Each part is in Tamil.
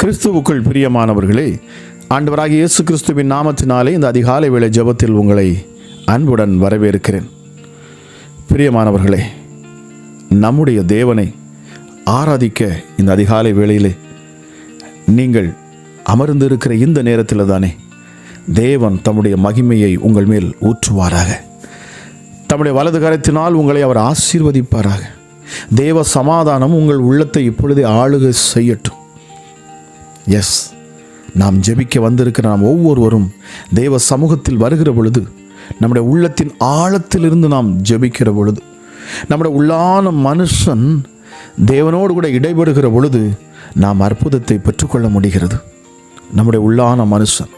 கிறிஸ்துவுக்குள் பிரியமானவர்களே ஆண்டவராகிய இயேசு கிறிஸ்துவின் நாமத்தினாலே இந்த அதிகாலை வேளை ஜெபத்தில் உங்களை அன்புடன் வரவேற்கிறேன். பிரியமானவர்களே நம்முடைய தேவனை ஆராதிக்க இந்த அதிகாலை வேளையிலே நீங்கள் அமர்ந்திருக்கிற இந்த நேரத்தில் தானே தேவன் தம்முடைய மகிமையை உங்கள் மேல் ஊற்றுவாராக. தம்முடைய வலது கரத்தினால் உங்களை அவர் ஆசீர்வதிப்பாராக. தேவ சமாதானம் உங்கள் உள்ளத்தை இப்பொழுதே ஆளுகை செய்யட்டும். எஸ் நாம் ஜெபிக்க வந்திருக்கிற நாம் ஒவ்வொருவரும் தேவ சமூகத்தில் வருகிற பொழுது நம்முடைய உள்ளத்தின் ஆழத்திலிருந்து நாம் ஜெபிக்கிற பொழுது நம்முடைய உள்ளான மனுஷன் தேவனோடு கூட இடைபடுகிற பொழுது நாம் அற்புதத்தை பெற்றுக்கொள்ள முடிகிறது. நம்முடைய உள்ளான மனுஷன்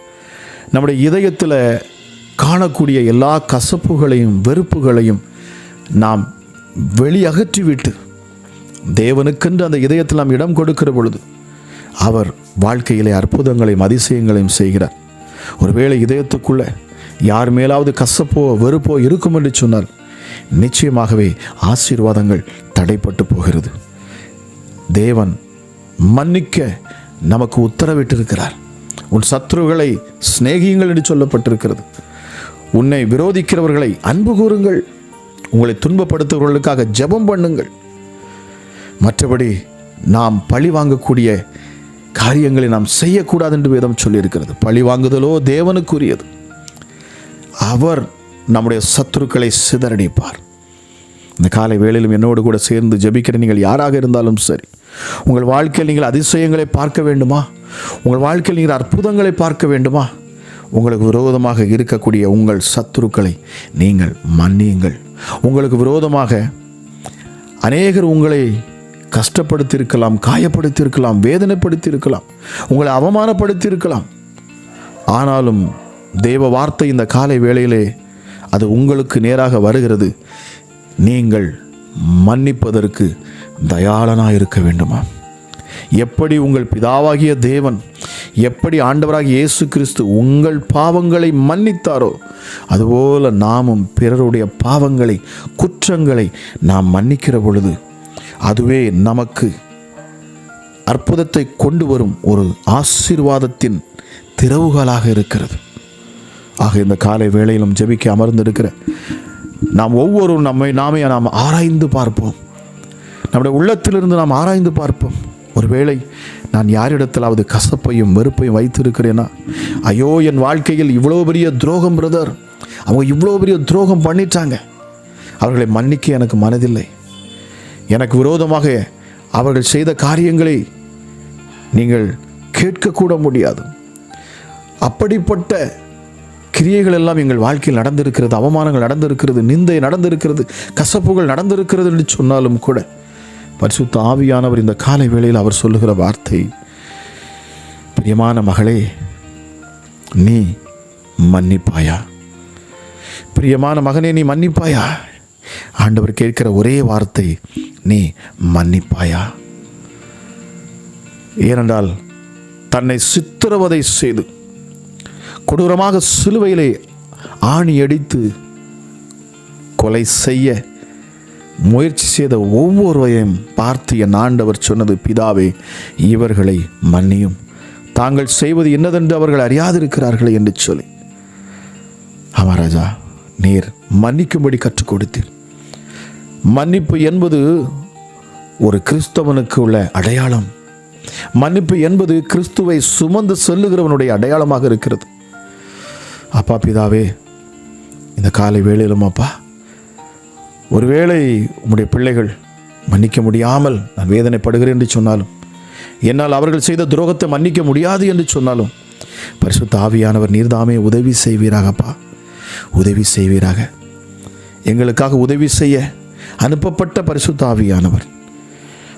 நம்முடைய இதயத்தில் காணக்கூடிய எல்லா கசப்புகளையும் வெறுப்புகளையும் நாம் வெளியகற்றிவிட்டு தேவனுக்கென்று அந்த இதயத்தில் நாம் இடம் கொடுக்கிற பொழுது அவர் வாழ்க்கையிலே அற்புதங்களையும் அதிசயங்களையும் செய்கிறார். ஒருவேளை இதயத்துக்குள்ள யார் மேலாவது கசப்போ வெறுப்போ இருக்கும் என்று சொன்னால் நிச்சயமாகவே ஆசீர்வாதங்கள் தடைப்பட்டு போகிறது. தேவன் மன்னிக்க நமக்கு உத்தரவிட்டிருக்கிறார். உன் சத்ருகளை சிநேகியுங்கள் என்று சொல்லப்பட்டிருக்கிறது. உன்னை விரோதிக்கிறவர்களை அன்பு கூறுங்கள். உங்களை துன்பப்படுத்துகிறவர்களுக்காக ஜெபம் பண்ணுங்கள். மற்றபடி நாம் பழி வாங்கக்கூடிய காரியங்களை நாம் செய்யக்கூடாது என்று வேதம் சொல்லியிருக்கிறது. பழி வாங்குதலோ தேவனுக்குரியது. அவர் நம்முடைய சத்துருக்களை சிதறடிப்பார். இந்த காலை வேளையிலும் என்னோடு கூட சேர்ந்து ஜபிக்கிற நீங்கள் யாராக இருந்தாலும் சரி உங்கள் வாழ்க்கையில் நீங்கள் அதிசயங்களை பார்க்க வேண்டுமா? உங்கள் வாழ்க்கையில் நீங்கள் அற்புதங்களை பார்க்க வேண்டுமா? உங்களுக்கு விரோதமாக இருக்கக்கூடிய உங்கள் சத்துருக்களை நீங்கள் மன்னியுங்கள். உங்களுக்கு விரோதமாக அநேகர் உங்களை கஷ்டப்படுத்தியிருக்கலாம் காயப்படுத்தியிருக்கலாம் வேதனைப்படுத்தியிருக்கலாம் உங்களை அவமானப்படுத்தியிருக்கலாம். ஆனாலும் தேவ வார்த்தை இந்த காலை வேளையிலே அது உங்களுக்கு நேராக வருகிறது. நீங்கள் மன்னிப்பதற்கு தயாளனாக இருக்க வேண்டுமா? எப்படி உங்கள் பிதாவாகிய தேவன் எப்படி ஆண்டவராக இயேசு கிறிஸ்து உங்கள் பாவங்களை மன்னித்தாரோ அதுபோல நாமும் பிறருடைய பாவங்களை குற்றங்களை நாம் மன்னிக்கிற பொழுது அதுவே நமக்கு அற்புதத்தை கொண்டு வரும் ஒரு ஆசீர்வாதத்தின் திறவுகளாக இருக்கிறது. ஆக இந்த காலை வேளையிலும் ஜெபிக்க அமர்ந்திருக்கிற நாம் ஒவ்வொரு நம்மை நாமே நாம் ஆராய்ந்து பார்ப்போம். நம்முடைய உள்ளத்திலிருந்து நாம் ஆராய்ந்து பார்ப்போம். ஒருவேளை நான் யாரிடத்திலாவது கசப்பையும் வெறுப்பையும் வைத்திருக்கிறேனா? ஐயோ என் வாழ்க்கையில் இவ்வளோ பெரிய துரோகம் பிரதர். அவங்க இவ்வளோ பெரிய துரோகம் பண்ணிட்டாங்க. அவர்களை மன்னிக்க எனக்கு மனதில்லை. எனக்கு விரோதமாக அவர்கள் செய்த காரியங்களை நீங்கள் கேட்கக்கூட முடியாது. அப்படிப்பட்ட கிரியைகள் எல்லாம் எங்கள் வாழ்க்கையில் நடந்திருக்கிறது அவமானங்கள் நடந்திருக்கிறது நிந்தை நடந்திருக்கிறது கசப்புகள் நடந்திருக்கிறது என்று சொன்னாலும் கூட பரிசுத்த ஆவியானவர் இந்த காலை வேளையில் அவர் சொல்லுகிற வார்த்தை பிரியமான மகளே நீ மன்னிப்பாயா? பிரியமான மகனே நீ மன்னிப்பாயா? ஆண்டவர் கேட்கிற ஒரே வார்த்தை நீ மன்னிப்பாயா? ஏனென்றால் தன்னை சித்திரவதை செய்து கொடூரமாக சிலுவையிலே ஆணி அடித்து கொலை செய்ய முயற்சி செய்த ஒவ்வொருவரையும் பார்த்து என் ஆண்டவர் சொன்னது பிதாவே இவர்களை மன்னியும். தாங்கள் செய்வது என்னதென்று அவர்கள் அறியாதிருக்கிறார்களே என்று சொல்லி. அமராஜா நீர் மன்னிக்கும்படி கற்றுக் கொடுத்தீர். மன்னிப்பு என்பது ஒரு கிறிஸ்தவனுக்கு உள்ள அடையாளம். மன்னிப்பு என்பது கிறிஸ்துவை சுமந்து செல்லுகிறவனுடைய அடையாளமாக இருக்கிறது. அப்பா பிதாவே இந்த காலை வேளையிலும் அப்பா ஒருவேளை உம்முடைய பிள்ளைகள் மன்னிக்க முடியாமல் நான் வேதனைப்படுகிறேன் என்று சொன்னாலும் என்னால் அவர்கள் செய்த துரோகத்தை மன்னிக்க முடியாது என்று சொன்னாலும் பரிசுத்த ஆவியானவர் நீர்தாமே உதவி செய்வீராகப்பா உதவி செய்வீராக. எங்களுக்காக உதவி செய்ய அனுப்பப்பட்ட பரிசுத்தாவியானவர்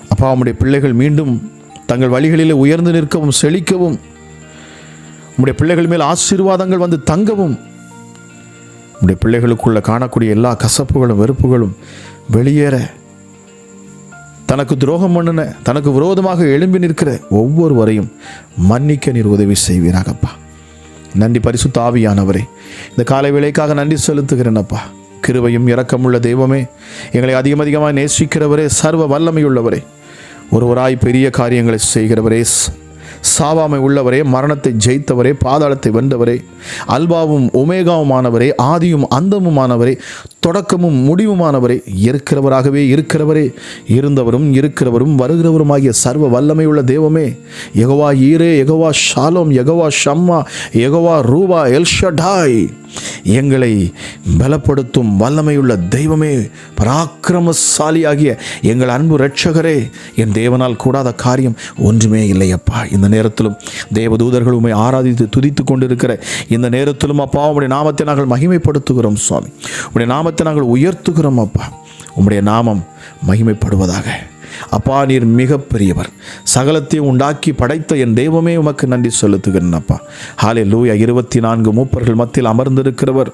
அப்பா உம்முடைய பிள்ளைகள் மீண்டும் தங்கள் வழிகளிலே உயர்ந்து நிற்கவும் செழிக்கவும் உம்முடைய பிள்ளைகள் மேல் ஆசீர்வாதங்கள் வந்து தங்கவும் உம்முடைய பிள்ளைகளுக்குள்ள காணக்கூடிய எல்லா கசப்புகளும் வெறுப்புகளும் வெளியேற தனக்கு துரோகம் பண்ணின தனக்கு விரோதமாக எழும்பி நிற்கிற ஒவ்வொருவரையும் மன்னிக்க நீர் உதவி செய்வீராகப்பா. நன்றி பரிசுத்த ஆவியானவரே. இந்த காலை வேலைக்காக நன்றி செலுத்துகிறேன் அப்பா. கிருபையும் இரக்கமுள்ள தெய்வமே எங்களை அதிகம் அதிகமாக நேசிக்கிறவரே சர்வ வல்லமையுள்ளவரே. ஒருவராய் பெரிய காரியங்களை செய்கிறவரே சாவாமை உள்ளவரே மரணத்தை ஜெயித்தவரே பாதாளத்தை வென்றவரே அல்பாவும் ஒமேகாவுமானவரே ஆதியும் அந்தமுமானவரே தொடக்கமும் முடிவுமானவரே இருக்கிறவராகவே இருக்கிறவரே இருந்தவரும் இருக்கிறவரும் வருகிறவருமாகிய சர்வ வல்லமை உள்ள தெய்வமே எகவா ஈரே எகவா ஷாலோம் எகவா ஷம்மா எகவா ரூபா எல்ஷடாய். எங்களை பலப்படுத்தும் வல்லமையுள்ள தெய்வமே பராக்கிரமசாலியாகிய எங்கள் அன்பு ரட்சகரே என் தேவனால் கூடாத காரியம் ஒன்றுமே இல்லையப்பா. இந்த நேரத்திலும் தேவதூதர்கள் உண்மை ஆராதித்து துதித்து கொண்டிருக்கிற இந்த நேரத்திலும் அப்பா உடைய நாமத்தை நாங்கள் மகிமைப்படுத்துகிறோம் சுவாமி. உடைய நாமத்தை நாங்கள் உயர்த்துகிறோம் அப்பா. உம்முடைய நாமம் மகிமைப்படுவதாக. அப்பா நீர் மிகப்பெரியவர். சகலத்தையும் உண்டாக்கி படைத்த என் தெய்வமே உமக்கு நன்றி செலுத்துகிறேன் அப்பா. ஹாலே லூயா இருபத்தி நான்கு மூப்பர்கள் மத்தியில் அமர்ந்திருக்கிறவர்.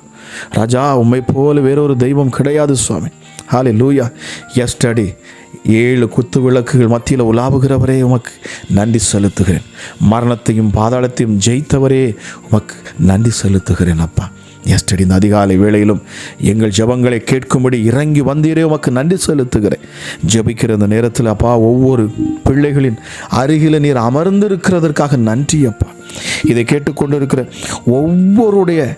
ராஜா உம்மை போல வேறொரு தெய்வம் கிடையாது சுவாமி. ஹாலே லூயா எஸ்டடி ஏழு குத்து விளக்குகள் மத்தியில் உலாவுகிறவரே உமக்கு நன்றி செலுத்துகிறேன். மரணத்தையும் பாதாளத்தையும் ஜெயித்தவரே உமக்கு நன்றி செலுத்துகிறேன் அப்பா. எஸ்டடி இந்த அதிகாலை வேளையிலும் எங்கள் ஜெபங்களை கேட்கும்படி இறங்கி வந்தீரே உமக்கு நன்றி செலுத்துகிறேன். ஜெபிக்கிற இந்த நேரத்தில் அப்பா ஒவ்வொரு பிள்ளைகளின் அருகில் நீர் அமர்ந்திருக்கிறதற்காக நன்றி அப்பா. இதை கேட்டுக்கொண்டிருக்கிற ஒவ்வொருடைய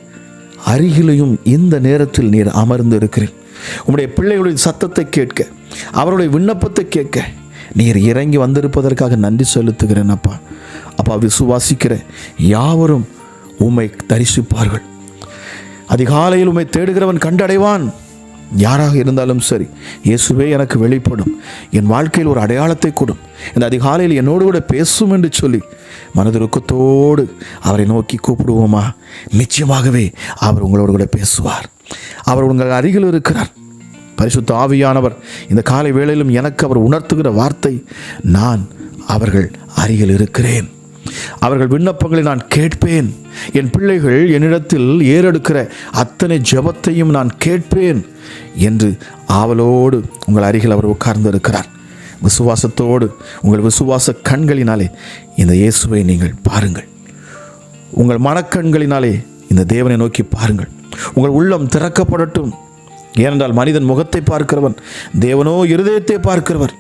அருகிலையும் இந்த நேரத்தில் நீர் அமர்ந்து இருக்கிறேன் உம்முடைய பிள்ளைகளின் சத்தத்தை கேட்க அவருடைய விண்ணப்பத்தை கேட்க நீர் இறங்கி வந்திருப்பதற்காக நன்றி செலுத்துகிறேன் அப்பா. அப்பா விசுவாசிக்கிற யாவரும் உம்மை தரிசிப்பார்கள். அதிகாலையில் உண்மை தேடுகிறவன் கண்டடைவான். யாராக இருந்தாலும் சரி இயேசுவே எனக்கு வெளிப்படும். என் வாழ்க்கையில் ஒரு அடையாளத்தை கொடும். இந்த அதிகாலையில் என்னோடு கூட பேசும் என்று சொல்லி மனதுருக்கத்தோடு அவரை நோக்கி கூப்பிடுவோமா? நிச்சயமாகவே அவர் உங்களோடு கூட பேசுவார். அவர் உங்கள் அருகில் இருக்கிறார். பரிசுத்த ஆவியானவர் இந்த காலை வேளையிலும் எனக்கு அவர் உணர்த்துகிற வார்த்தை நான் அவர்கள் அருகில் இருக்கிறேன். அவர்கள் விண்ணப்பங்களை நான் கேட்பேன். என் பிள்ளைகள் என்னிடத்தில் ஏறெடுக்கிற அத்தனை ஜெபத்தையும் நான் கேட்பேன் என்று ஆவலோடு உங்கள் அருகில் அவர் உட்கார்ந்திருக்கிறார். விசுவாசத்தோடு உங்கள் விசுவாச கண்களினாலே இந்த இயேசுவை நீங்கள் பாருங்கள். உங்கள் மனக்கண்களினாலே இந்த தேவனை நோக்கி பாருங்கள். உங்கள் உள்ளம் திறக்கப்படட்டும். ஏனென்றால் மனிதன் முகத்தை பார்க்கிறவன் தேவனோ இருதயத்தை பார்க்கிறவர்.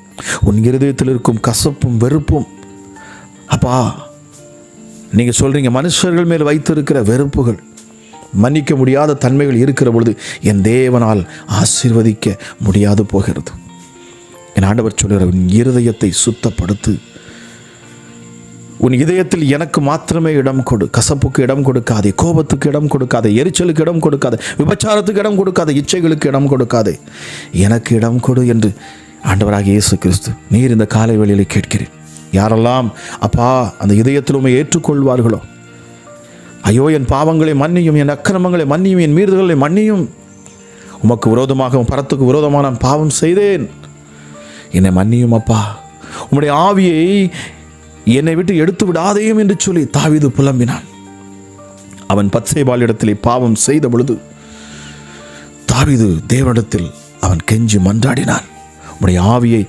உன் இருதயத்தில் இருக்கும் கசப்பும் வெறுப்பும் அப்பா நீங்கள் சொல்கிறீங்க மனுஷர்கள் மேல் வைத்திருக்கிற வெறுப்புகள் மன்னிக்க முடியாத தன்மைகள் இருக்கிற பொழுது என் தேவனால் ஆசீர்வதிக்க முடியாது போகிறது. என் ஆண்டவர் சொல்கிற உன் இருதயத்தை சுத்தப்படுத்து. உன் இதயத்தில் எனக்கு மாத்திரமே இடம் கொடு. கசப்புக்கு இடம் கொடுக்காதே கோபத்துக்கு இடம் கொடுக்காதே எரிச்சலுக்கு இடம் கொடுக்காதே விபச்சாரத்துக்கு இடம் கொடுக்காதே இச்சைகளுக்கு இடம் கொடுக்காதே. எனக்கு இடம் கொடு என்று ஆண்டவராக இயேசு கிறிஸ்து நீர் இந்த காலை வேளையிலே கேட்கிறேன். யாரெல்லாம் அப்பா அந்த இதயத்தில் உண்மை ஏற்றுக்கொள்வார்களோ? ஐயோ என் பாவங்களை மன்னியும் என் அக்கிரமங்களை மன்னியும் என் மீறுதல்களை மன்னியும். உமக்கு விரோதமாக பரத்துக்கு விரோதமாக நான் பாவம் செய்தேன். என்னை மன்னியும் அப்பா. உம்முடைய ஆவியை என்னை விட்டு எடுத்து விடாதேயும் என்று சொல்லி தாவிது புலம்பினான். அவன் பத்சேபாலிடத்திலே பாவம் செய்த பொழுது தாவிது தேவனிடத்தில் அவன் கெஞ்சி மன்றாடினான். உம்முடைய ஆவியை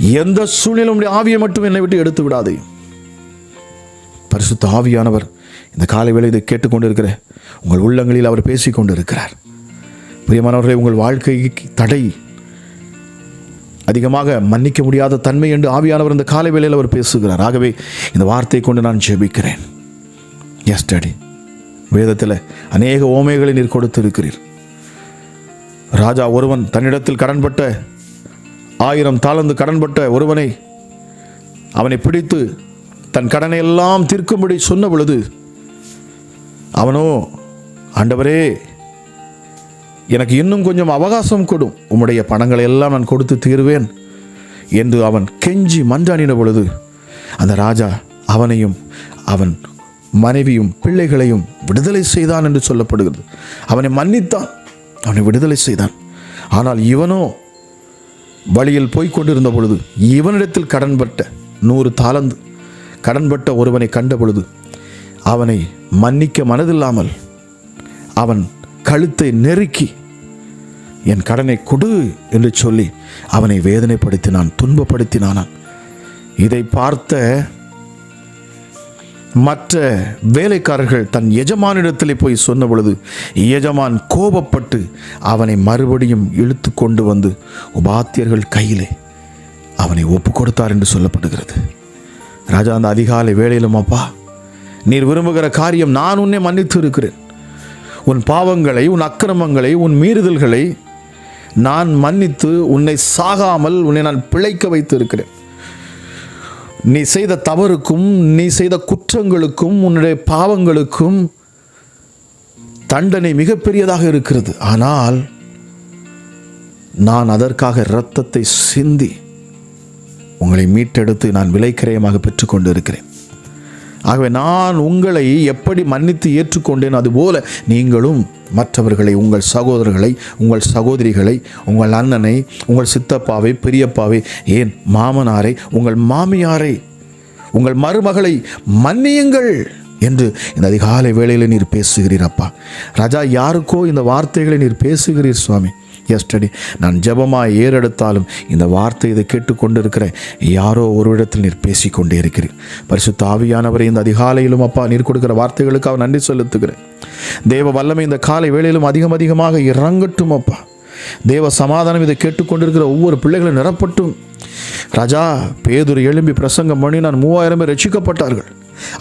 எந்த சூழ்நிலை உடைய ஆவியை மட்டும் என்னை விட்டு எடுத்து விடாதே. பரிசுத்த ஆவியானவர் இந்த காலை வேலை இதை கேட்டுக்கொண்டிருக்கிற உங்கள் உள்ளங்களில் அவர் பேசிக்கொண்டு இருக்கிறார் பிரியமானவர்களே உங்கள் வாழ்க்கைக்கு தடை. அதிகமாக மன்னிக்க முடியாத தன்மை என்று ஆவியானவர் இந்த காலை வேளையில் அவர் பேசுகிறார். ஆகவே இந்த வார்த்தையை கொண்டு நான் ஜெபிக்கிறேன். எஸ் டாடி வேதத்தில் அநேக ஓமைகளை நீர் கொடுத்திருக்கிறீர். ராஜா ஒருவன் தன்னிடத்தில் கடன்பட்ட ஆயிரம் தாளந்து கடன்பட்ட ஒருவனை அவனை பிடித்து தன் கடனை எல்லாம் தீர்க்கும்படி சொன்ன பொழுது அவனோ ஆண்டவரே எனக்கு இன்னும் கொஞ்சம் அவகாசம் கொடும் உம்முடைய பணங்களை எல்லாம் நான் கொடுத்து தீருவேன் என்று அவன் கெஞ்சி மன்றாடின பொழுது அந்த ராஜா அவனையும் அவன் மனைவியும் பிள்ளைகளையும் விடுதலை செய்தான் என்று சொல்லப்படுகிறது. அவனை மன்னித்தான். அவனை விடுதலை செய்தான். ஆனால் இவனோ வழியில் போய்க் கொண்டிருந்த பொழுது இவனிடத்தில் கடன்பட்ட நூறு தாளந்து கடன்பட்ட ஒருவனை கண்ட பொழுது அவனை மன்னிக்க மனதில்லாமல் அவன் கழுத்தை நெருக்கி என் கடனை கொடு என்று சொல்லி அவனை வேதனைப்படுத்தினான் துன்பப்படுத்தினானான். இதை பார்த்த மற்ற வேலைக்காரர்கள் தன் எஜமானிடத்தில் போய் சொன்ன பொழுது எஜமான் கோபப்பட்டு அவனை மறுபடியும் இழுத்து கொண்டு வந்து உபாத்தியர்கள் கையிலே அவனை ஒப்பு கொடுத்தார் என்று சொல்லப்படுகிறது. ராஜா அந்த அதிகாலை வேலையிலும் அப்பா நீர் விரும்புகிற காரியம் நான் உன்னை மன்னித்து இருக்கிறேன். உன் பாவங்களை உன் அக்கிரமங்களை உன் மீறுதல்களை நான் மன்னித்து உன்னை சாகாமல் உன்னை நான் பிழைக்க வைத்து இருக்கிறேன். நீ செய்த தவறுக்கும் நீ செய்த குற்றங்களுக்கும் உன்னுடைய பாவங்களுக்கும் தண்டனை மிகப்பெரியதாக இருக்கிறது. ஆனால் நான் அதற்காக இரத்தத்தை சிந்தி உங்களை மீட்டெடுத்து நான் விலைக்கிரயமாக பெற்றுக்கொண்டு இருக்கிறேன் ஆகவே நான் உங்களை எப்படி மன்னித்து ஏற்றுக்கொண்டேன் அதுபோல நீங்களும் மற்றவர்களை உங்கள் சகோதரர்களை உங்கள் சகோதரிகளை உங்கள் அண்ணனை உங்கள் சித்தப்பாவை பெரியப்பாவை ஏன் மாமனாரை உங்கள் மாமியாரை உங்கள் மருமகளை மன்னியுங்கள் என்று இந்த அதிகாலை வேளையில் நீர் பேசுகிறீர் அப்பா. ராஜா யாருக்கோ இந்த வார்த்தைகளை நீர் பேசுகிறீர் சுவாமி. எஸ்டடி நான் ஜபமாக ஏறெடுத்தாலும் இந்த வார்த்தை இதை கேட்டுக்கொண்டிருக்கிற யாரோ ஒரு இடத்தில் நீர் பேசிக்கொண்டே இருக்கிறீர். பரிசு தாவியானவரை இந்த அதிகாலையிலும் அப்பா நீர் கொடுக்கிற வார்த்தைகளுக்கு அவர் நன்றி செலுத்துகிறேன். தேவ வல்லமை இந்த காலை வேளையிலும் அதிகம் அதிகமாக இறங்கட்டும் அப்பா. தேவ சமாதானம் இதை கேட்டுக்கொண்டிருக்கிற ஒவ்வொரு பிள்ளைகளும் நிரப்பட்டும். ராஜா பேதுரு எழும்பி பிரசங்கம் பண்ணி நான் மூவாயிரம் பேர் ரட்சிக்கப்பட்டார்கள்.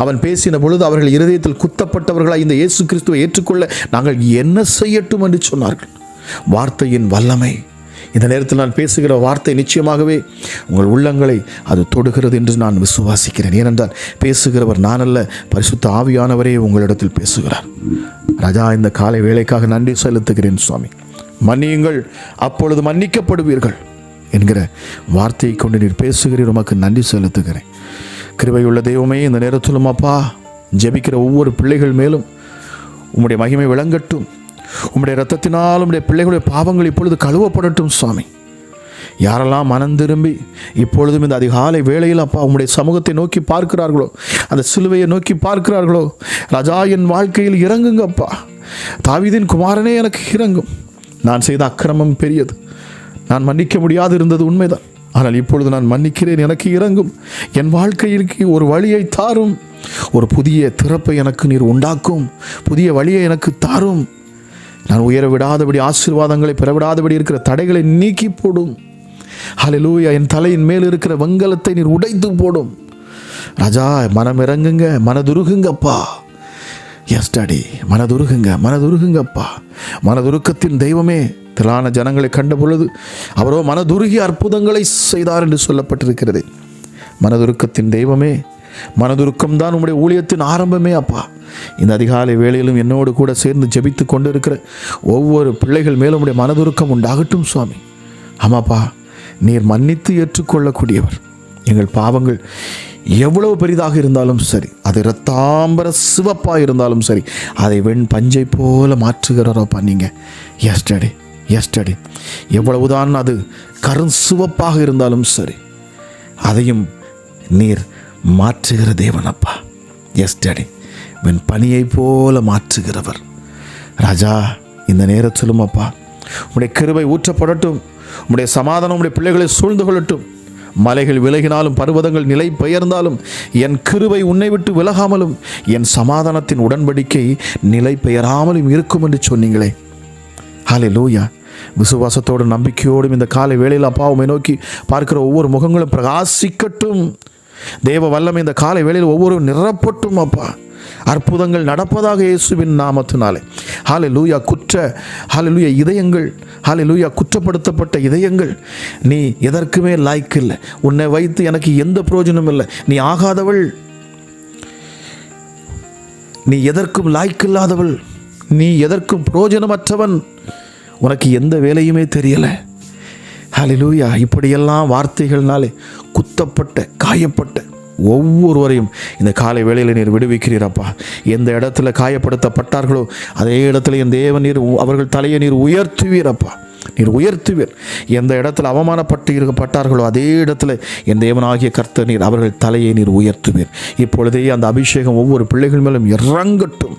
அவன் பேசின பொழுது அவர்கள் இருதயத்தில் குத்தப்பட்டவர்களாக இந்த இயேசு கிறிஸ்துவை ஏற்றுக்கொள்ள நாங்கள் என்ன செய்யட்டும் என்று சொன்னார்கள். வார்த்தையின் வல்லமை. இந்த நேரத்தில் நான் பேசுகிற வார்த்தை நிச்சயமாகவே உங்கள் உள்ளங்களை அது தொடுகிறது என்று நான் விசுவாசிக்கிறேன். ஏனென்றால் பேசுகிறவர் நான் அல்ல பரிசுத்த ஆவியானவரே உங்களிடத்தில் பேசுகிறார். ராஜா இந்த காலை வேலைக்காக நன்றி செலுத்துகிறேன் சுவாமி. மன்னியுங்கள் அப்பொழுது மன்னிக்கப்படுவீர்கள் என்கிற வார்த்தையை கொண்டு நீர் பேசுகிறீர் உமக்கு நன்றி செலுத்துகிறேன். கிருபையுள்ள தெய்வமே இந்த நேரத்திலும் அப்பா ஜெபிக்கிற ஒவ்வொரு பிள்ளைகள் மேலும் உம்முடைய மகிமை விளங்கட்டும். உம்முடைய ரத்தத்தினால் உம்முடைய பிள்ளைகளுடைய பாவங்கள் இப்பொழுது கழுவப்படட்டும் சுவாமி. யாரெல்லாம் மனம் திரும்பி இப்பொழுதும் இந்த அதிகாலை வேளையில் அப்பா உங்களுடைய சமூகத்தை நோக்கி பார்க்கிறார்களோ அந்த சிலுவையை நோக்கி பார்க்கிறார்களோ ராஜா என் வாழ்க்கையில் இறங்குங்கப்பா தாவிதின் குமாரனே எனக்கு இறங்கும். நான் செய்த அக்கிரமம் பெரியது. நான் மன்னிக்க முடியாது இருந்தது உண்மைதான். ஆனால் இப்பொழுது நான் மன்னிக்கிறேன் எனக்கு இறங்கும். என் வாழ்க்கையிற்கு ஒரு வழியை தாரும். ஒரு புதிய திறப்பை எனக்கு நீர் உண்டாக்கும். புதிய வழியை எனக்கு தாரும். நான் உயர விடாதபடி ஆசீர்வாதங்களை பெறவிடாதபடி இருக்கிற தடைகளை நீக்கி போடும். ஹalleluya என் தலையின் மேல் இருக்கிற வெங்கலத்தை நீர் உடைத்து போடும். ராஜா மனம் இறங்குங்க மனதுருகுங்கப்பா. Yes daddy மனதுருகுங்க மனதுருகுங்கப்பா. மனதுருக்கத்தின் தெய்வமே திரளான ஜனங்களை கண்ட பொழுது அவரோ மனதுருகி அற்புதங்களை செய்தார் என்று சொல்லப்பட்டிருக்கிறது. மனதுருக்கத்தின் தெய்வமே மனதுருக்கம் தான் உம்முடைய ஊழியத்தின் ஆரம்பமே அப்பா. இந்த அதிகாலை வேளையிலும் என்னோடு கூட சேர்ந்து ஜெபித்து கொண்டிருக்கிற ஒவ்வொரு பிள்ளைகள் மேலும் உடைய மனதுருக்கம் உண்டாகட்டும் சுவாமி. ஆமாப்பா நீர் மன்னித்து ஏற்றுக்கொள்ளக்கூடியவர். எங்கள் பாவங்கள் எவ்வளவு பெரிதாக இருந்தாலும் சரி அது இரத்தாம்பர சிவப்பாக இருந்தாலும் சரி அதை வெண் பஞ்சை போல மாற்றுகிறோப்பா நீங்கள் எஸ்டடி எஸ்டடி எவ்வளவுதான் அது கரும் சிவப்பாக இருந்தாலும் சரி அதையும் நீர் மாற்றுகிற தேவனப்பா. எஸ்டடி வென் பணியை போல மாற்றுகிறவர். ராஜா இந்த நேரத்திலும் அப்பா உடைய கிருபை ஊற்றப்படட்டும். உடைய சமாதானம் உடைய பிள்ளைகளை சூழ்ந்து கொள்ளட்டும். மலைகள் விலகினாலும் பர்வதங்கள் நிலை பெயர்ந்தாலும் என் கிருபை உன்னை விட்டு விலகாமலும் என் சமாதானத்தின் உடன்படிக்கை நிலை பெயராமலும் இருக்கும் என்று சொன்னீங்களே. ஹாலே லூயா விசுவாசத்தோடும் நம்பிக்கையோடும் இந்த காலை வேளையில் அப்பாவுமை நோக்கி பார்க்கிற ஒவ்வொரு முகங்களும் பிரகாசிக்கட்டும். தேவ வல்லமை இந்த காலை வேளையில் ஒவ்வொரு நிரப்பட்டும் அப்பா. அற்புதங்கள் நடப்பதாக இயேசுவின் நாமத்தினாலே. ஹாலே லூயா குற்ற ஹாலே லூயா இதயங்கள் ஹாலே லூயா குற்றப்படுத்தப்பட்ட இதயங்கள். நீ எதற்குமே லாய்க்கு இல்லை. உன்னை வைத்து எனக்கு எந்த பிரயோஜனமும் இல்லை. நீ ஆகாதவள். நீ எதற்கும் லாய்க்கில்லாதவள் நீ எதற்கும் பிரயோஜனமற்றவன். உனக்கு எந்த வேலையுமே தெரியலை. ஹலிலூயா இப்படியெல்லாம் வார்த்தைகள்னாலே குத்தப்பட்ட காயப்பட்ட ஒவ்வொருவரையும் இந்த காலை வேளையில் நீர் விடுவிக்கிறீரப்பா. எந்த இடத்துல காயப்படுத்தப்பட்டார்களோ அதே இடத்துல என் தேவன் நீர் உ- அவர்கள் தலையை நீர் உயர்த்துவீரப்பா. நீர் உயர்த்துவீர். எந்த இடத்துல அவமானப்பட்டு இருக்கப்பட்டார்களோ அதே இடத்துல என் தேவனாகிய கர்த்த நீர் அவர்கள் தலையை நீர் உயர்த்துவீர். இப்பொழுதே அந்த அபிஷேகம் ஒவ்வொரு பிள்ளைகள் மேலும் இறங்கட்டும்.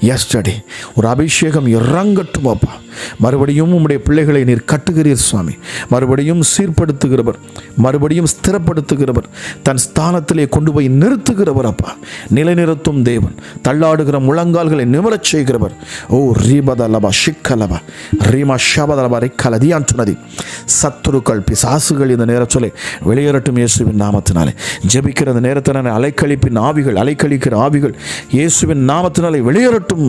எஸ்டடி ஒரு அபிஷேகம் இறங்கட்டும் அப்பா மறுபடியும் உம்முடைய பிள்ளைகளை நீர் கட்டுகிறீர் சுவாமி. மறுபடியும் சீர்படுத்துகிறவர் மறுபடியும் ஸ்திரப்படுத்துகிறவர் தன் ஸ்தானத்திலே கொண்டு போய் நிறுத்துகிறவர் அப்பா. நிலைநிறுத்தும் தேவன் தள்ளாடுகிற முழங்கால்களை நிமிரச் செய்கிறவர். ஓ ரீபதலபா ஷிக்கலபா ரீமா ஷபதலபா ரிக்கலதியான் சொன்னதி சத்துருக்கள் பிசாசுகள் இந்த நேரச்சொல்லை வெளியேறட்டும் இயேசுவின் நாமத்தினாலே. ஜெபிக்கிற அந்த நேரத்தினாலே அலைக்கழிப்பின் ஆவிகள் அலைக்கழிக்கிற ஆவிகள் இயேசுவின் நாமத்தினாலே வெளியேறட்டும்.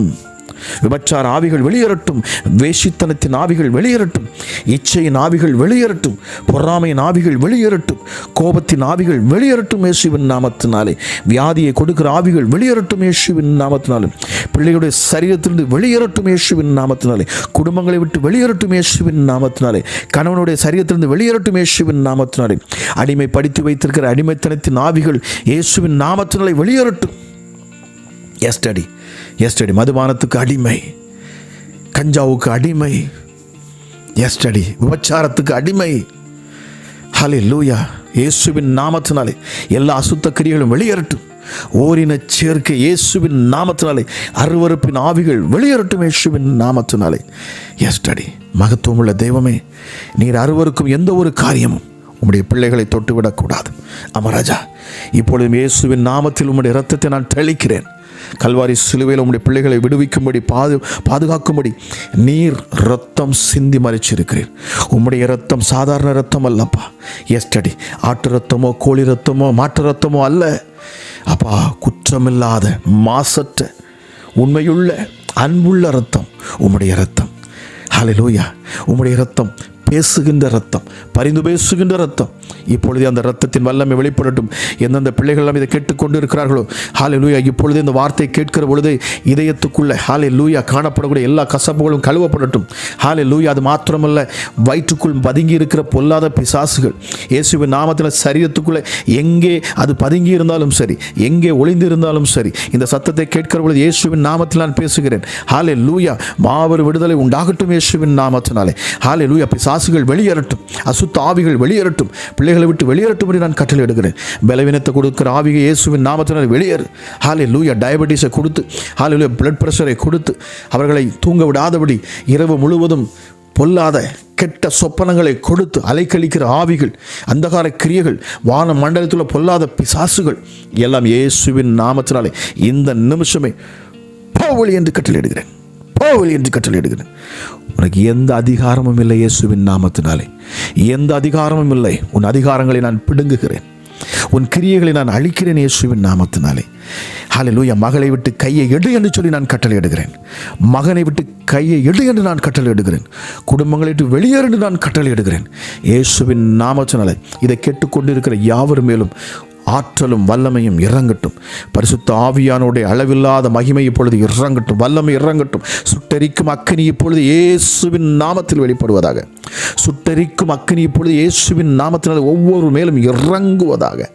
விபச்சார ஆவிகள் வெளியேறட்டும் வேஷித்தனத்தின் ஆவிகள் வெளியேறட்டும் இச்சையின் ஆவிகள் வெளியேறட்டும் பொறாமையின் ஆவிகள் வெளியேறட்டும் கோபத்தின் ஆவிகள் வெளியேறட்டும் இயேசுவின் நாமத்தினாலே. வியாதியை கொடுக்கிற ஆவிகள் வெளியேறட்டும் இயேசுவின் நாமத்தினாலே. பிள்ளைகளுடைய சரீரத்திலிருந்து வெளியேறட்டும் இயேசுவின் நாமத்தினாலே. குடும்பங்களை விட்டு வெளியேறட்டும் இயேசுவின் நாமத்தினாலே. கணவனுடைய சரீரத்திலிருந்து வெளியேறட்டும் இயேசுவின் நாமத்தினாலே. அடிமைப்படுத்தி வைத்திருக்கிற அடிமைத்தனத்தின் ஆவிகள் இயேசுவின் நாமத்தினாலே வெளியேறட்டும். எஸ்டடி எஸ்டடி மதுபானத்துக்கு அடிமை. கஞ்சாவுக்கு அடிமை. எஸ்டடி விபச்சாரத்துக்கு அடிமை. ஹலே லூயா இயேசுவின் நாமத்தினாலே எல்லா அசுத்த கிரியைகளும் வெளியேறட்டும். ஓரின சேர்க்கை இயேசுவின் நாமத்தினாலே அருவருப்பின் ஆவிகள் வெளியேறட்டும் இயேசுவின் நாமத்தினாலே. எஸ்டடி மகத்துவமுள்ள தெய்வமே நீர் அருவருக்கும் எந்த ஒரு காரியமும் உம்முடைய பிள்ளைகளை தொட்டுவிடக்கூடாது. அமராஜா இப்பொழுதும் இயேசுவின் நாமத்தில் உம்முடைய இரத்தத்தை நான் தெளிக்கிறேன். கல்வாரி சிலுவையில் உம்முடைய பிள்ளைகளை விடுவிக்கும்படி பாது பாதுகாக்கும்படி நீர் ரத்தம் சிந்தி மறைச்சிருக்கிறீர். உம்முடைய ரத்தம் சாதாரண ரத்தம் அல்லப்பா. எஸ்டடி ஆட்டு ரத்தமோ கோழி ரத்தமோ மாட்டு ரத்தமோ அல்ல. அப்பா குற்றமில்லாத மாசற்ற உண்மையுள்ள அன்புள்ள ரத்தம் உம்முடைய ரத்தம் ஹalleluya உம்முடைய ரத்தம் பேசுகின்ற ரத்தம் பரிந்து பேசுகின்ற ரத்தம். இப்பொழுதே அந்த ரத்தத்தின் வல்லமை வெளிப்படட்டும். எந்தெந்த பிள்ளைகள் எல்லாம் இதை கேட்டுக்கொண்டு இருக்கிறார்களோ ஹாலே லூயா இப்பொழுதே இந்த வார்த்தை கேட்கிற பொழுது இதயத்துக்குள்ள ஹாலே லூயா காணப்படக்கூடிய எல்லா கசப்புகளும் கழுவப்படட்டும். ஹாலே லூயா அது மாத்திரமல்ல வயிற்றுக்குள் பதுங்கி இருக்கிற பொல்லாத பிசாசுகள். இயேசுவின் நாமத்தில் சரீரத்துக்குள்ள எங்கே அது பதுங்கி இருந்தாலும் சரி எங்கே ஒளிந்து இருந்தாலும் சரி இந்த சத்தத்தை கேட்கிற பொழுது இயேசுவின் நாமத்தில் நான் பேசுகிறேன். ஹாலே லூயா மாபெரும் விடுதலை உண்டாகட்டும் இயேசுவின் நாமத்தினாலே. ஹாலே லூயா பிசாசுகள் வெளியேறட்டும். அசுத்த ஆவிகள் வெளியேறட்டும். பிள்ளைகளை விட்டு வெளியேறட்டும் என்று நான் கட்டளை எடுக்கிறேன் பலவீனத்தை கொடுக்கிற ஆவிகை இயேசுவின் நாமத்தினர் வெளியேறு. ஹாலே லூயா டயபெட்டிஸை கொடுத்து ஹாலே லூயா பிளட் ப்ரெஷரை கொடுத்து அவர்களை தூங்க விடாதபடி இரவு முழுவதும் பொல்லாத கெட்ட சொப்பனங்களை கொடுத்து அலைக்கழிக்கிற ஆவிகள் அந்தகார கிரியைகள் வான மண்டலத்தில் பொல்லாத பிசாசுகள் எல்லாம் இயேசுவின் நாமத்தினாலே இந்த நிமிஷமே போவழி என்று கட்டளையிடுகிறேன். போவழி என்று கட்டளையிடுகிறேன். உனக்கு எந்த அதிகாரமும் இல்லை இயேசுவின் நாமத்தினாலே. எந்த அதிகாரமும் இல்லை. உன் அதிகாரங்களை நான் பிடுங்குகிறேன். உன் கிரியைகளை நான் அழிக்கிறேன் இயேசுவின் நாமத்தினாலே. ஹalleluya மகளை விட்டு கையை எடு என்று சொல்லி நான் கட்டளையிடுகிறேன். மகனை விட்டு கையை எடு என்று நான் கட்டளையிடுகிறேன். குடும்பங்களை விட்டு வெளியேறு என்று நான் கட்டளையிடுகிறேன். இயேசுவின் நாமத்தினாலே. இதை கேட்டுக்கொண்டிருக்கிற யாவர் மேலும் ஆற்றலும் வல்லமையும் இறங்கட்டும். பரிசுத்த ஆவியானுடைய அளவில்லாத மகிமை இப்பொழுது இறங்கட்டும். வல்லமை இறங்கட்டும். சுட்டரிக்கும் அக்கினி இப்பொழுது இயேசுவின் நாமத்தில் வெளிப்படுவதாக. சுட்டரிக்கும் அக்னி இப்பொழுது இயேசுவின் நாமத்தினால் ஒவ்வொரு மேலும் இறங்குவதாக.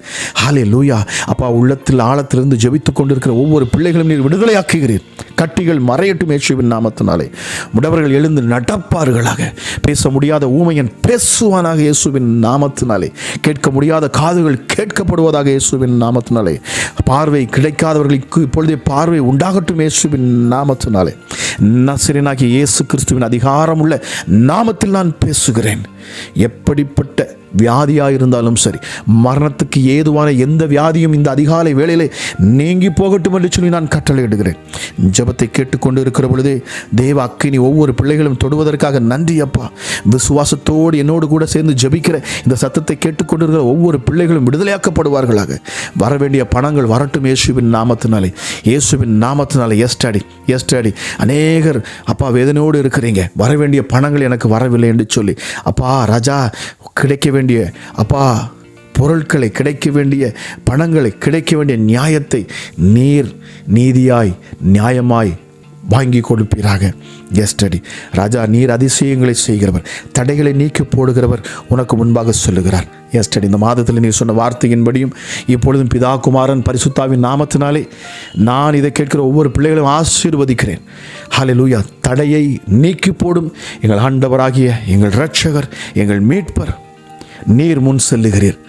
ஹாலே லூயா அப்பா உள்ளத்தில் ஆழத்திலிருந்து ஜெபித்துக் கொண்டிருக்கிற ஒவ்வொரு பிள்ளைகளும் நீர் விடுதலையாக்குகிறீர். கட்டிகள் மறையட்டும் இயேசுவின் நாமத்தினாலே. முடவர்கள் எழுந்து நடப்பார்களாக. பேச முடியாத ஊமையன் பேசுவானாக இயேசுவின் நாமத்தினாலே. கேட்க முடியாத காதுகள் கேட்கப்படுவதாக இயேசுவின் நாமத்தினாலே. பார்வை கிடைக்காதவர்களுக்கு இப்பொழுதே பார்வை உண்டாகட்டும் இயேசுவின் நாமத்தினாலே. நசிரனாகிய இயேசு கிறிஸ்துவின் அதிகாரம் உள்ள நாமத்தில் நான் பேசுகிறேன். எப்படிப்பட்ட வியாதியாக இருந்தாலும் சரி மரணத்துக்கு ஏதுவான எந்த வியாதியும் இந்த அதிகாலை வேளையிலே நீங்கி போகட்டும் என்று சொல்லி நான் கட்டளையிடுகிறேன் ஜெபத்தை கேட்டுக்கொண்டு இருக்கிற பொழுதே தேவ அக்கினி ஒவ்வொரு பிள்ளைகளும் தொடுவதற்காக நன்றி அப்பா. விசுவாசத்தோடு என்னோடு கூட சேர்ந்து ஜெபிக்கிற இந்த சத்தத்தை கேட்டுக்கொண்டிருக்கிற ஒவ்வொரு பிள்ளைகளும் விடுதலையாக்கப்படுவார்களாக. வர வேண்டிய பணங்கள் வரட்டும் இயேசுவின் நாமத்தினாலே. இயேசுவின் நாமத்தினாலே எஸ்டாடி எஸ்டாடி அநேகர் அப்பா வேதனையோடு இருக்கிறீங்க. வர வேண்டிய பணங்கள் எனக்கு வரவில்லை என்று சொல்லி. அப்பா ராஜா கிடைக்க வேண்டிய அப்பா பொருட்களை கிடைக்க வேண்டிய பணங்களை கிடைக்க வேண்டிய நியாயத்தை நீர் நீதியாய் நியாயமாய் வாங்கி கொடுப்பீராக. எஸ்டடி ராஜா நீர் அதிசயங்களை செய்கிறவர் தடைகளை நீக்கி போடுகிறவர் உனக்கு முன்பாக சொல்லுகிறார். எஸ்டடி இந்த மாதத்தில் நீ சொன்ன வார்த்தையின்படியும் இப்பொழுதும் பிதா குமாரன் பரிசுத்தாவின் நாமத்தினாலே நான் இதை கேட்கிற ஒவ்வொரு பிள்ளைகளையும் ஆசீர்வதிக்கிறேன். ஹalleluya தடையை நீக்கி போடும் எங்கள் ஆண்டவராகிய எங்கள் இரட்சகர் எங்கள் மீட்பர் நீர் முன் செல்லுகிறீர்.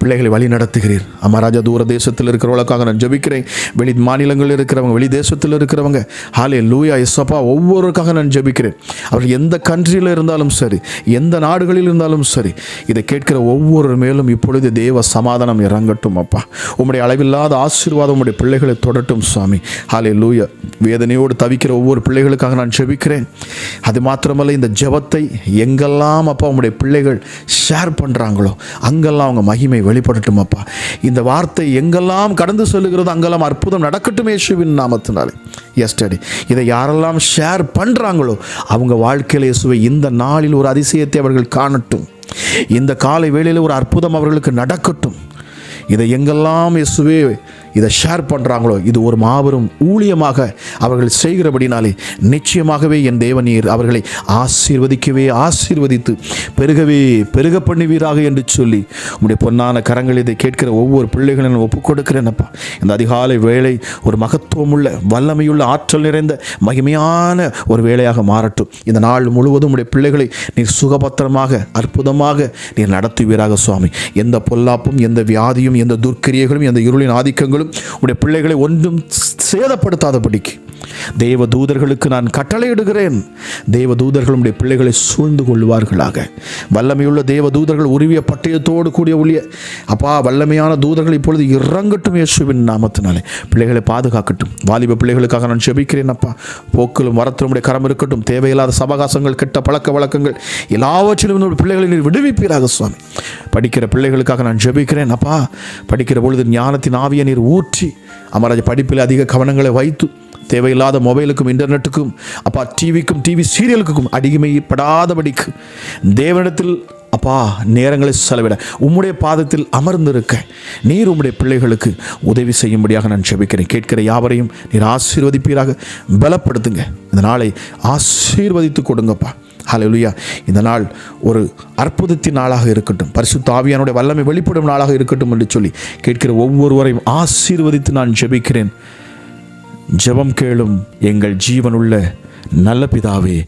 பிள்ளைகளை வழி நடத்துகிறீர். அமராஜா தூர தேசத்தில் இருக்கிறவங்களுக்காக நான் ஜெபிக்கிறேன். வெளி மாநிலங்களில் இருக்கிறவங்க வெளி தேசத்தில் இருக்கிறவங்க ஹாலே லூயா எஸ்ஸப்பா ஒவ்வொருக்காக நான் ஜெபிக்கிறேன். அவர்கள் எந்த கண்ட்ரியில் இருந்தாலும் சரி எந்த நாடுகளில் இருந்தாலும் சரி இதை கேட்கிற ஒவ்வொரு மேலும் இப்பொழுது தேவ சமாதானம் இறங்கட்டும் அப்பா. உம்முடைய அளவில்லாத ஆசீர்வாதம் உம்முடைய பிள்ளைகளை தொடட்டும் சுவாமி. ஹாலே லூயா வேதனையோடு தவிக்கிற ஒவ்வொரு பிள்ளைகளுக்காக நான் ஜெபிக்கிறேன். அது மாத்திரமல்ல இந்த ஜெபத்தை எங்கெல்லாம் அப்பா உம்முடைய பிள்ளைகள் ஷேர் பண்ணுறாங்களோ அங்கெல்லாம் அவங்க மகிமை வெளிப்படட்டும் அப்பா இந்த வார்த்தை எங்கெல்லாம் கடந்து செல்லுகிறதோ அங்கெல்லாம் அற்புதம் நடக்கட்டும் இயேசுவின் நாமத்தினாலே. எஸ்டடி இதை யாரெல்லாம் ஷேர் பண்ணுறாங்களோ அவங்க வாழ்க்கையில் இயேசுவை இந்த நாளில் ஒரு அதிசயத்தை அவர்கள் காணட்டும். இந்த காலை வேளையில் ஒரு அற்புதம் அவர்களுக்கு நடக்கட்டும். இதை எங்கெல்லாம் இயேசுவே இதை ஷேர் பண்ணுறாங்களோ இது ஒரு மாபெரும் ஊழியமாக அவர்கள் செய்கிறபடினாலே நிச்சயமாகவே என் தேவநீர் அவர்களை ஆசீர்வதிக்கவே ஆசீர்வதித்து பெருகவே பெருக பண்ணுவீராக என்று சொல்லி உடைய பொன்னான கரங்கள் இதை கேட்கிற ஒவ்வொரு பிள்ளைகளும் ஒப்புக் கொடுக்கிறேனப்பா இந்த அதிகாலை வேலை ஒரு மகத்துவமுள்ள வல்லமையுள்ள ஆற்றல் நிறைந்த மகிமையான ஒரு வேலையாக மாறட்டும். இந்த நாள் முழுவதும் உடைய பிள்ளைகளை நீர் சுகபத்திரமாக அற்புதமாக நீர் நடத்துவீராக சுவாமி. எந்த பொல்லாப்பும் எந்த வியாதியும் எந்த துர்க்கிரியைகளும் எந்த இருளின் ஆதிக்கங்களும் உடைய பிள்ளைகளை ஒன்றும் சேதப்படுத்தாதபடிக்கு. தேவ தூதர்களுக்கு நான் கட்டளையிடுகிறேன். தேவ தூதர்கள் உடைய பிள்ளைகளை சூழ்ந்து கொள்வார்களாக. வல்லமையுள்ள தேவ தூதர்கள் உருவிய பட்டயத்தோடு கூடிய ஒளிய அப்பா வல்லமையான தூதர்கள் இப்பொழுது இறங்கட்டும் இயேசுவின் நாமத்தினாலே. பிள்ளைகளை பாதுகாக்கட்டும். வாலிப பிள்ளைகளுக்காக நான் செபிக்கிறேன் அப்பா. போக்கிலும் வரத்திலும் உடைய கரம் இருக்கட்டும். தேவையில்லாத சவகாசங்கள் கெட்ட பழக்க வழக்கங்கள் எல்லாவற்றிலும் பிள்ளைகளை நீர் விடுவிப்பீராக சுவாமி. படிக்கிற பிள்ளைகளுக்காக நான் ஜெபிக்கிறேன் அப்பா. படிக்கிற பொழுது ஞானத்தின் ஆவியை நீர் ஊற்றி அமராஜ் படிப்பில் அதிக கவனங்களை வைத்து தேவையில்லாத மொபைலுக்கும் இன்டர்நெட்டுக்கும் அப்பா டிவிக்கும் டிவி சீரியலுக்கும் அடிமைப்படாதபடிக்கு தேவனிடத்தில் அப்பா நேரங்களை செலவிட உம்முடைய பாதத்தில் அமர்ந்திருக்க நீர் உம்முடைய பிள்ளைகளுக்கு உதவி செய்யும்படியாக நான் செபிக்கிறேன். கேட்கிற யாவரையும் நீர் ஆசீர்வதிப்பீராக. பலப்படுத்துங்க. இந்த நாளை ஆசீர்வதித்து கொடுங்கப்பா. ஹalleluya இந்த நாள் ஒரு அற்புதத்தின் நாளாக இருக்கட்டும். பரிசு தாவியானுடைய வல்லமை வெளிப்படும் நாளாக இருக்கட்டும் என்று சொல்லி கேட்கிற ஒவ்வொருவரையும் ஆசீர்வதித்து நான் ஜெபிக்கிறேன். ஜெபம் கேளும் எங்கள் ஜீவனுள்ள நல்ல பிதாவே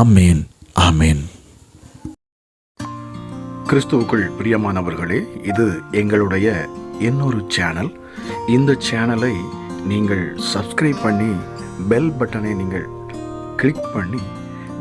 ஆமேன் ஆமேன். கிறிஸ்துவுக்குள் பிரியமானவர்களே இது எங்களுடைய இன்னொரு சேனல். இந்த சேனலை நீங்கள் சப்ஸ்கிரைப் பண்ணி பெல் பட்டனை நீங்கள் கிளிக் பண்ணி